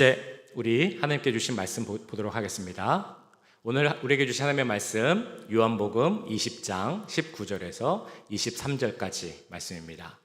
네, 우리 하나님께 주신 말씀 보- 보도록 하겠습니다. 오늘 우리에게 주신 하나님의 말씀 요한복음 20장 19절에서 23절까지 말씀입니다.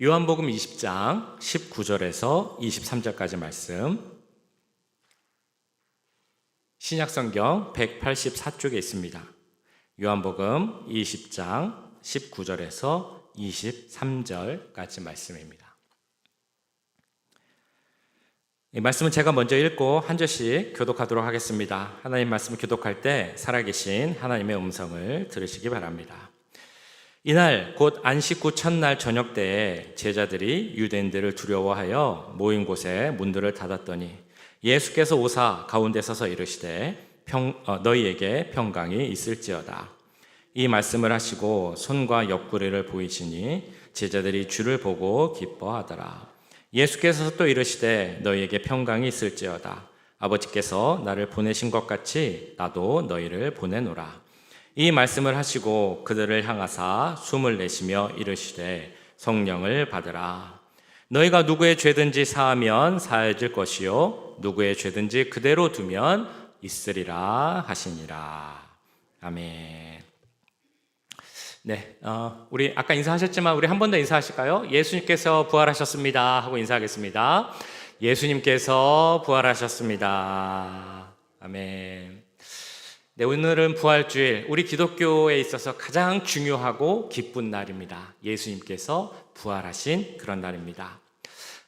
요한복음 20장 19절에서 23절까지 말씀 신약성경 184쪽에 있습니다. 요한복음 20장 19절에서 23절까지 말씀입니다. 이 말씀은 제가 먼저 읽고 한 절씩 교독하도록 하겠습니다. 하나님 말씀을 교독할 때 살아계신 하나님의 음성을 들으시기 바랍니다. 이날 곧 안식 후 첫날 저녁 때에 제자들이 유대인들을 두려워하여 모인 곳에 문들을 닫았더니 예수께서 오사 가운데 서서 이르시되 평, 어, 너희에게 평강이 있을지어다. 이 말씀을 하시고 손과 옆구리를 보이시니 제자들이 주를 보고 기뻐하더라. 예수께서 또 이르시되 너희에게 평강이 있을지어다. 아버지께서 나를 보내신 것 같이 나도 너희를 보내노라. 이 말씀을 하시고 그들을 향하사 숨을 내쉬며 이르시되 성령을 받으라. 너희가 누구의 죄든지 사하면 사해질 것이요 누구의 죄든지 그대로 두면 있으리라 하시니라. 아멘. 네, 어, 우리 아까 인사하셨지만 우리 한 번 더 인사하실까요? 예수님께서 부활하셨습니다 하고 인사하겠습니다. 예수님께서 부활하셨습니다. 아멘. 네, 오늘은 부활주일, 우리 기독교에 있어서 가장 중요하고 기쁜 날입니다. 예수님께서 부활하신 그런 날입니다.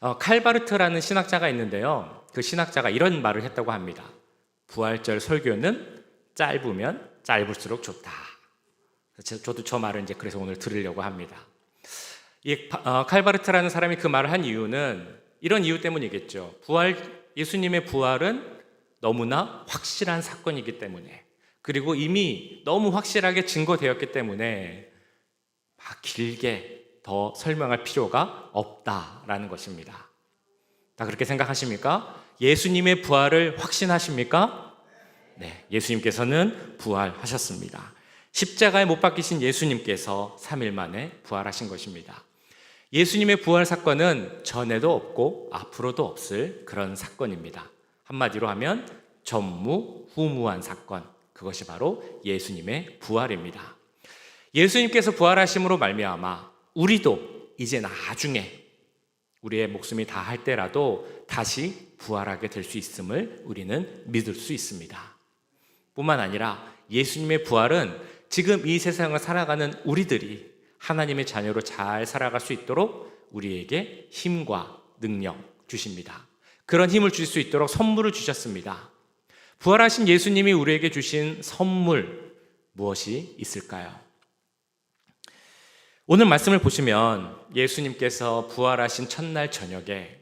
어, 칼바르트라는 신학자가 있는데요. 그 신학자가 이런 말을 했다고 합니다. 부활절 설교는 짧으면 짧을수록 좋다. 저- 저도 저 말을 이제 그래서 오늘 들으려고 합니다. 이 바- 어, 칼바르트라는 사람이 그 말을 한 이유는 이런 이유 때문이겠죠. 부활 예수님의 부활은 너무나 확실한 사건이기 때문에 그리고 이미 너무 확실하게 증거되었기 때문에 막 길게 더 설명할 필요가 없다라는 것입니다. 다 그렇게 생각하십니까? 예수님의 부활을 확신하십니까? 네, 예수님께서는 부활하셨습니다. 십자가에 못 박히신 예수님께서 3일 만에 부활하신 것입니다. 예수님의 부활 사건은 전에도 없고 앞으로도 없을 그런 사건입니다. 한마디로 하면 전무후무한 사건. 그것이 바로 예수님의 부활입니다. 예수님께서 부활하심으로 말미암아 우리도 이제 나중에 우리의 목숨이 다 할 때라도 다시 부활하게 될 수 있음을 우리는 믿을 수 있습니다. 뿐만 아니라 예수님의 부활은 지금 이 세상을 살아가는 우리들이 하나님의 자녀로 잘 살아갈 수 있도록 우리에게 힘과 능력 주십니다. 그런 힘을 줄수 있도록 선물을 주셨습니다. 부활하신 예수님이 우리에게 주신 선물 무엇이 있을까요? 오늘 말씀을 보시면 예수님께서 부활하신 첫날 저녁에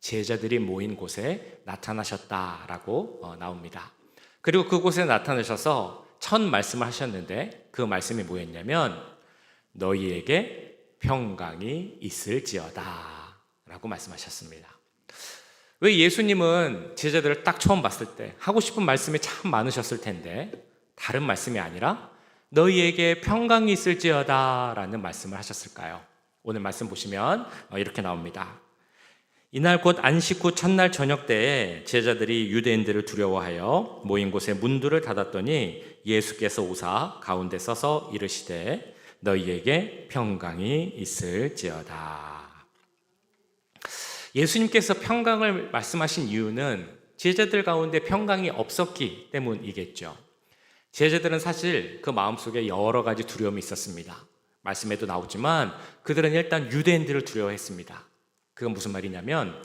제자들이 모인 곳에 나타나셨다라고 어, 나옵니다. 그리고 그곳에 나타나셔서 첫 말씀을 하셨는데 그 말씀이 뭐였냐면 너희에게 평강이 있을지어다 라고 말씀하셨습니다. 왜 예수님은 제자들을 딱 처음 봤을 때 하고 싶은 말씀이 참 많으셨을 텐데 다른 말씀이 아니라 너희에게 평강이 있을지어다 라는 말씀을 하셨을까요? 오늘 말씀 보시면 어, 이렇게 나옵니다. 이날 곧 안식 후 첫날 저녁 때에 제자들이 유대인들을 두려워하여 모인 곳에 문들을 닫았더니 예수께서 오사 가운데 서서 이르시되 너희에게 평강이 있을지어다. 예수님께서 평강을 말씀하신 이유는 제자들 가운데 평강이 없었기 때문이겠죠. 제자들은 사실 그 마음속에 여러 가지 두려움이 있었습니다. 말씀에도 나오지만 그들은 일단 유대인들을 두려워했습니다. 그건 무슨 말이냐면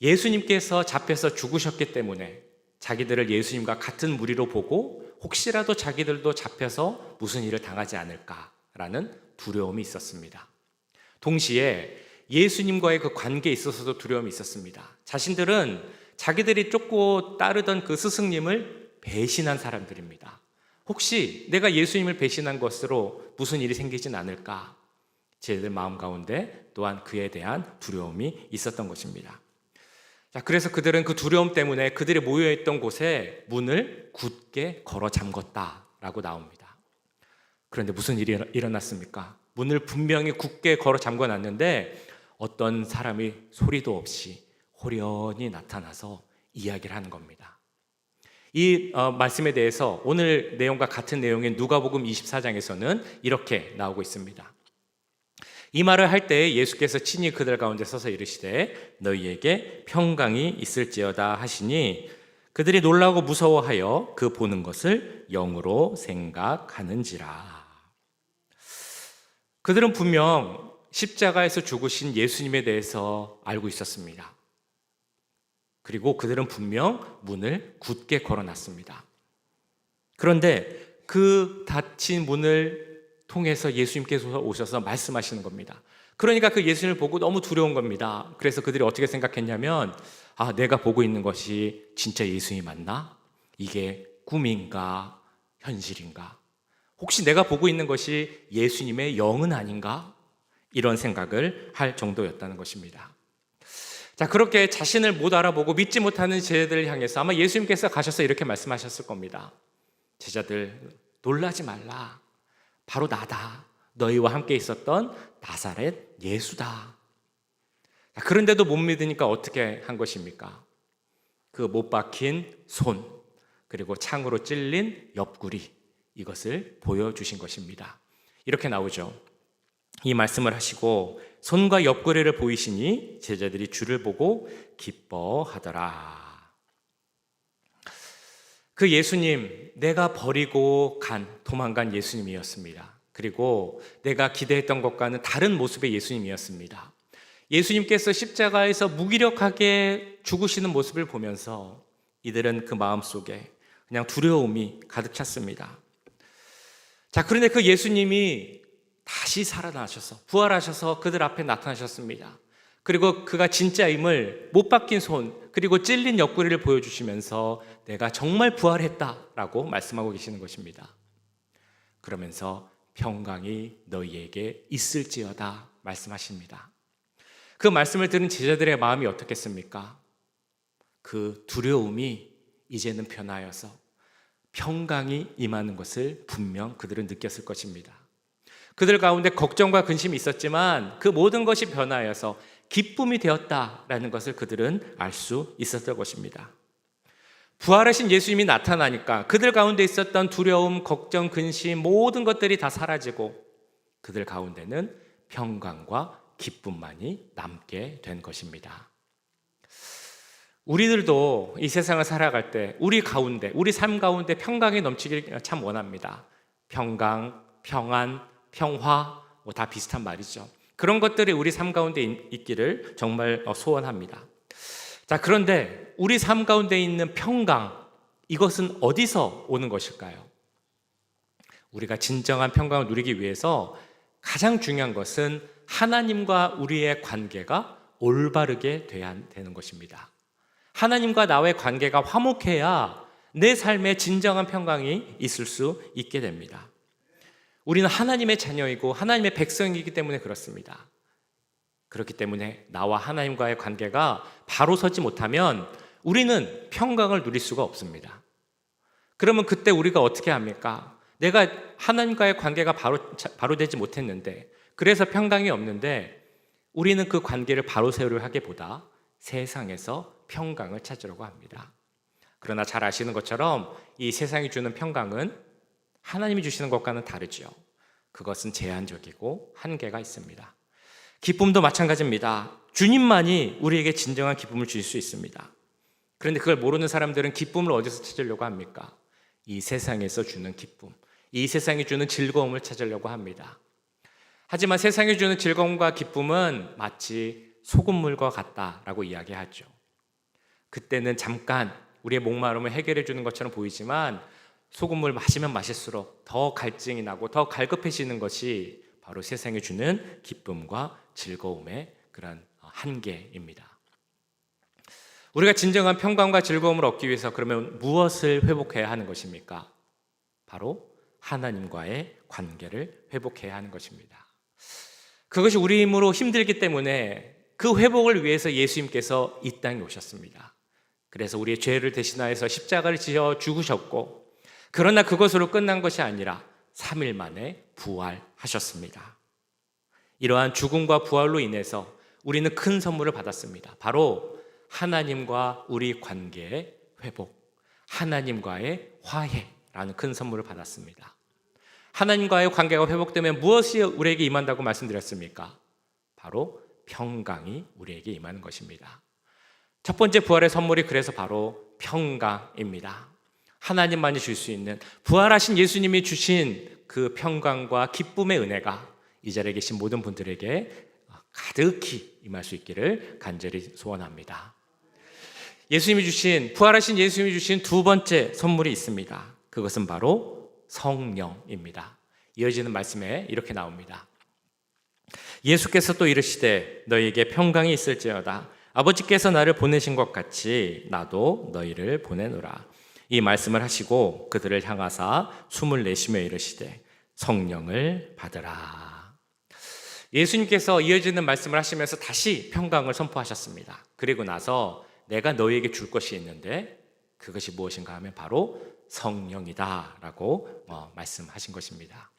예수님께서 잡혀서 죽으셨기 때문에 자기들을 예수님과 같은 무리로 보고 혹시라도 자기들도 잡혀서 무슨 일을 당하지 않을까라는 두려움이 있었습니다. 동시에 예수님과의 그 관계에 있어서도 두려움이 있었습니다. 자신들은 자기들이 쫓고 따르던 그 스승님을 배신한 사람들입니다. 혹시 내가 예수님을 배신한 것으로 무슨 일이 생기진 않을까? 제들 마음 가운데 또한 그에 대한 두려움이 있었던 것입니다. 자, 그래서 그들은 그 두려움 때문에 그들이 모여있던 곳에 문을 굳게 걸어 잠궜다라고 나옵니다. 그런데 무슨 일이 일어났습니까? 문을 분명히 굳게 걸어 잠궈 놨는데 어떤 사람이 소리도 없이 호련히 나타나서 이야기를 하는 겁니다. 이 어, 말씀에 대해서 오늘 내용과 같은 내용인 누가복음 24장에서는 이렇게 나오고 있습니다. 이 말을 할 때 예수께서 친히 그들 가운데 서서 이르시되 너희에게 평강이 있을지어다 하시니 그들이 놀라고 무서워하여 그 보는 것을 영으로 생각하는지라. 그들은 분명 십자가에서 죽으신 예수님에 대해서 알고 있었습니다. 그리고 그들은 분명 문을 굳게 걸어놨습니다. 그런데 그 닫힌 문을 통해서 예수님께서 오셔서 말씀하시는 겁니다. 그러니까 그 예수님을 보고 너무 두려운 겁니다. 그래서 그들이 어떻게 생각했냐면, 아, 내가 보고 있는 것이 진짜 예수님이 맞나? 이게 꿈인가? 현실인가? 혹시 내가 보고 있는 것이 예수님의 영은 아닌가? 이런 생각을 할 정도였다는 것입니다. 자, 그렇게 자신을 못 알아보고 믿지 못하는 제자들을 향해서 아마 예수님께서 가셔서 이렇게 말씀하셨을 겁니다. 제자들, 놀라지 말라. 바로 나다. 너희와 함께 있었던 나사렛 예수다. 자, 그런데도 못 믿으니까 어떻게 한 것입니까? 그 못 박힌 손, 그리고 창으로 찔린 옆구리, 이것을 보여주신 것입니다. 이렇게 나오죠. 이 말씀을 하시고 손과 옆구리를 보이시니 제자들이 주를 보고 기뻐하더라. 그 예수님, 내가 버리고 간, 도망간 예수님이었습니다. 그리고 내가 기대했던 것과는 다른 모습의 예수님이었습니다. 예수님께서 십자가에서 무기력하게 죽으시는 모습을 보면서 이들은 그 마음 속에 그냥 두려움이 가득 찼습니다. 자, 그런데 그 예수님이 다시 살아나셔서 부활하셔서 그들 앞에 나타나셨습니다. 그리고 그가 진짜임을 못 박힌 손 그리고 찔린 옆구리를 보여주시면서 내가 정말 부활했다라고 말씀하고 계시는 것입니다. 그러면서 평강이 너희에게 있을지어다 말씀하십니다. 그 말씀을 들은 제자들의 마음이 어떻겠습니까? 그 두려움이 이제는 변하여서 평강이 임하는 것을 분명 그들은 느꼈을 것입니다. 그들 가운데 걱정과 근심이 있었지만 그 모든 것이 변하여서 기쁨이 되었다라는 것을 그들은 알 수 있었던 것입니다. 부활하신 예수님이 나타나니까 그들 가운데 있었던 두려움, 걱정, 근심 모든 것들이 다 사라지고 그들 가운데는 평강과 기쁨만이 남게 된 것입니다. 우리들도 이 세상을 살아갈 때 우리 가운데, 우리 삶 가운데 평강이 넘치길 참 원합니다. 평강, 평안, 평화, 뭐 다 비슷한 말이죠. 그런 것들이 우리 삶 가운데 있기를 정말 소원합니다. 자, 그런데 우리 삶 가운데 있는 평강, 이것은 어디서 오는 것일까요? 우리가 진정한 평강을 누리기 위해서 가장 중요한 것은 하나님과 우리의 관계가 올바르게 돼야 되는 것입니다. 하나님과 나의 관계가 화목해야 내 삶에 진정한 평강이 있을 수 있게 됩니다. 우리는 하나님의 자녀이고 하나님의 백성이기 때문에 그렇습니다. 그렇기 때문에 나와 하나님과의 관계가 바로 서지 못하면 우리는 평강을 누릴 수가 없습니다. 그러면 그때 우리가 어떻게 합니까? 내가 하나님과의 관계가 바로, 바로 되지 못했는데, 그래서 평강이 없는데, 우리는 그 관계를 바로 세우려 하기보다 세상에서 평강을 찾으려고 합니다. 그러나 잘 아시는 것처럼 이 세상이 주는 평강은 하나님이 주시는 것과는 다르죠. 그것은 제한적이고 한계가 있습니다. 기쁨도 마찬가지입니다. 주님만이 우리에게 진정한 기쁨을 주실 수 있습니다. 그런데 그걸 모르는 사람들은 기쁨을 어디서 찾으려고 합니까? 이 세상에서 주는 기쁨, 이 세상이 주는 즐거움을 찾으려고 합니다. 하지만 세상이 주는 즐거움과 기쁨은 마치 소금물과 같다라고 이야기하죠. 그때는 잠깐 우리의 목마름을 해결해 주는 것처럼 보이지만 소금물 마시면 마실수록 더 갈증이 나고 더 갈급해지는 것이 바로 세상에 주는 기쁨과 즐거움의 그런 한계입니다. 우리가 진정한 평강과 즐거움을 얻기 위해서 그러면 무엇을 회복해야 하는 것입니까? 바로 하나님과의 관계를 회복해야 하는 것입니다. 그것이 우리 힘으로 힘들기 때문에 그 회복을 위해서 예수님께서 이 땅에 오셨습니다. 그래서 우리의 죄를 대신하여서 십자가를 지어 죽으셨고, 그러나 그것으로 끝난 것이 아니라 3일 만에 부활하셨습니다. 이러한 죽음과 부활로 인해서 우리는 큰 선물을 받았습니다. 바로 하나님과 우리 관계의 회복, 하나님과의 화해라는 큰 선물을 받았습니다. 하나님과의 관계가 회복되면 무엇이 우리에게 임한다고 말씀드렸습니까? 바로 평강이 우리에게 임하는 것입니다. 첫 번째 부활의 선물이 그래서 바로 평강입니다. 하나님만이 줄 수 있는 부활하신 예수님이 주신 그 평강과 기쁨의 은혜가 이 자리에 계신 모든 분들에게 가득히 임할 수 있기를 간절히 소원합니다. 예수님이 주신 부활하신 예수님이 주신 두 번째 선물이 있습니다. 그것은 바로 성령입니다. 이어지는 말씀에 이렇게 나옵니다. 예수께서 또 이르시되 너희에게 평강이 있을지어다 아버지께서 나를 보내신 것 같이 나도 너희를 보내노라. 이 말씀을 하시고 그들을 향하사 숨을 내쉬며 이르시되 성령을 받으라. 예수님께서 이어지는 말씀을 하시면서 다시 평강을 선포하셨습니다. 그리고 나서 내가 너희에게 줄 것이 있는데 그것이 무엇인가 하면 바로 성령이다라고 어, 말씀하신 것입니다.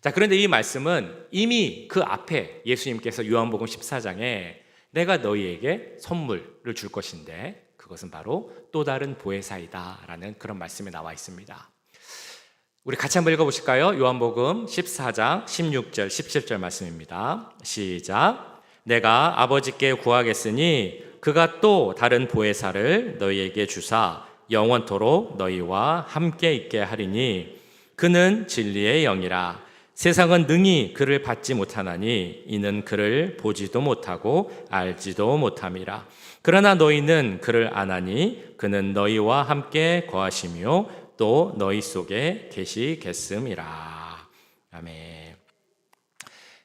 자, 그런데 이 말씀은 이미 그 앞에 예수님께서 요한복음 14장에 내가 너희에게 선물을 줄 것인데 그것은 바로 또 다른 보혜사이다라는 그런 말씀이 나와 있습니다. 우리 같이 한번 읽어보실까요? 요한복음 14장 16절 17절 말씀입니다. 시작. 내가 아버지께 구하겠으니 그가 또 다른 보혜사를 너희에게 주사 영원토록 너희와 함께 있게 하리니 그는 진리의 영이라 세상은 능히 그를 받지 못하나니 이는 그를 보지도 못하고 알지도 못함이라 그러나 너희는 그를 아나니 그는 너희와 함께 거하시며 또 너희 속에 계시겠음이라 아멘.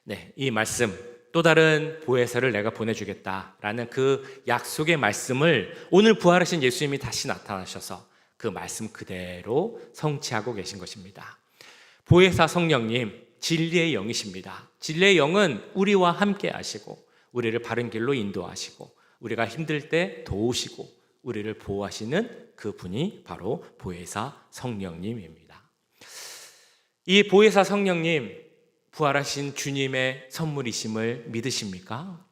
네, 이 말씀 또 다른 보혜사를 내가 보내주겠다라는 그 약속의 말씀을 오늘 부활하신 예수님이 다시 나타나셔서 그 말씀 그대로 성취하고 계신 것입니다. 보혜사 성령님, 진리의 영이십니다. 진리의 영은 우리와 함께 하시고, 우리를 바른 길로 인도하시고, 우리가 힘들 때 도우시고, 우리를 보호하시는 그 분이 바로 보혜사 성령님입니다. 이 보혜사 성령님, 부활하신 주님의 선물이심을 믿으십니까?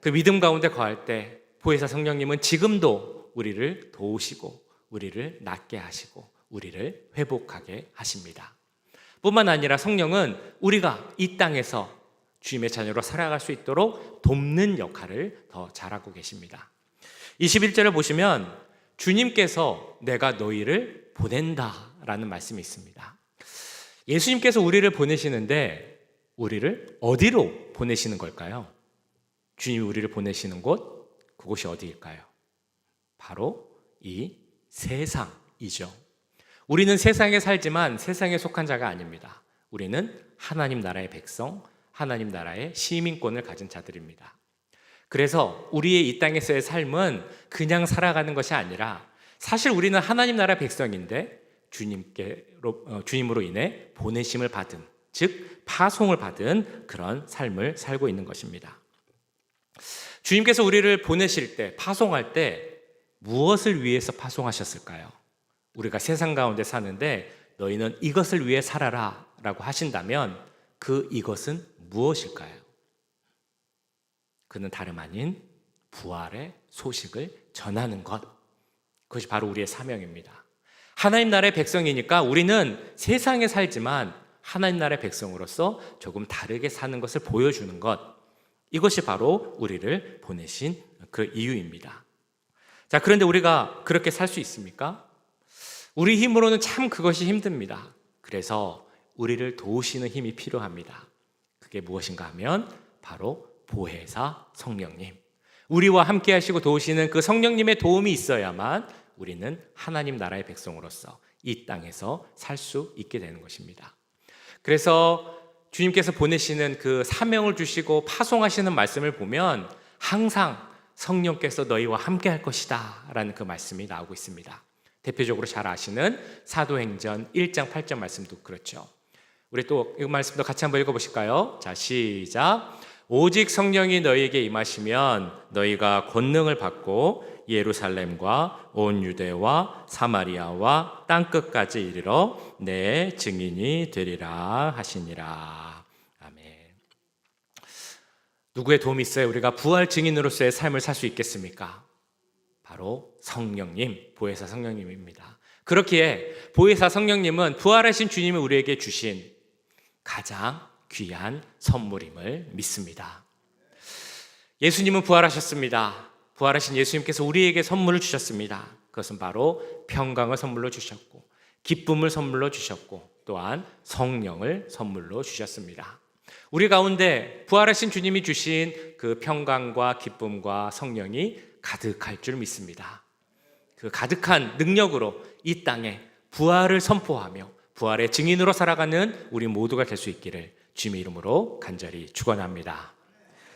그 믿음 가운데 거할 때 보혜사 성령님은 지금도 우리를 도우시고 우리를 낫게 하시고 우리를 회복하게 하십니다. 뿐만 아니라 성령은 우리가 이 땅에서 주님의 자녀로 살아갈 수 있도록 돕는 역할을 더 잘하고 계십니다. 21절을 보시면 주님께서 내가 너희를 보낸다 라는 말씀이 있습니다. 예수님께서 우리를 보내시는데 우리를 어디로 보내시는 걸까요? 주님이 우리를 보내시는 곳, 그곳이 어디일까요? 바로 이 세상이죠. 우리는 세상에 살지만 세상에 속한 자가 아닙니다. 우리는 하나님 나라의 백성, 하나님 나라의 시민권을 가진 자들입니다. 그래서 우리의 이 땅에서의 삶은 그냥 살아가는 것이 아니라 사실 우리는 하나님 나라 백성인데 주님께로 어, 주님으로 인해 보내심을 받은 즉 파송을 받은 그런 삶을 살고 있는 것입니다. 주님께서 우리를 보내실 때 파송할 때 무엇을 위해서 파송하셨을까요? 우리가 세상 가운데 사는데 너희는 이것을 위해 살아라라고 하신다면 그 이것은 무엇일까요? 그는 다름 아닌 부활의 소식을 전하는 것. 그것이 바로 우리의 사명입니다. 하나님 나라의 백성이니까 우리는 세상에 살지만 하나님 나라의 백성으로서 조금 다르게 사는 것을 보여주는 것. 이것이 바로 우리를 보내신 그 이유입니다. 자, 그런데 우리가 그렇게 살 수 있습니까? 우리 힘으로는 참 그것이 힘듭니다. 그래서 우리를 도우시는 힘이 필요합니다. 그게 무엇인가 하면 바로 보혜사 성령님. 우리와 함께 하시고 도우시는 그 성령님의 도움이 있어야만 우리는 하나님 나라의 백성으로서 이 땅에서 살 수 있게 되는 것입니다. 그래서 주님께서 보내시는 그 사명을 주시고 파송하시는 말씀을 보면 항상 성령께서 너희와 함께 할 것이다 라는 그 말씀이 나오고 있습니다. 대표적으로 잘 아시는 사도행전 1장 8절 말씀도 그렇죠. 우리 또 이 말씀도 같이 한번 읽어보실까요? 자, 시작. 오직 성령이 너희에게 임하시면 너희가 권능을 받고 예루살렘과 온 유대와 사마리아와 땅 끝까지 이르러 내 증인이 되리라 하시니라. 아멘. 누구의 도움이 있어야 우리가 부활 증인으로서의 삶을 살 수 있겠습니까? 바로 성령님, 보혜사 성령님입니다. 그렇기에 보혜사 성령님은 부활하신 주님이 우리에게 주신 가장 귀한 선물임을 믿습니다. 예수님은 부활하셨습니다. 부활하신 예수님께서 우리에게 선물을 주셨습니다. 그것은 바로 평강을 선물로 주셨고, 기쁨을 선물로 주셨고, 또한 성령을 선물로 주셨습니다. 우리 가운데 부활하신 주님이 주신 그 평강과 기쁨과 성령이 가득할 줄 믿습니다. 그 가득한 능력으로 이 땅에 부활을 선포하며 부활의 증인으로 살아가는 우리 모두가 될 수 있기를 주님의 이름으로 간절히 축원합니다.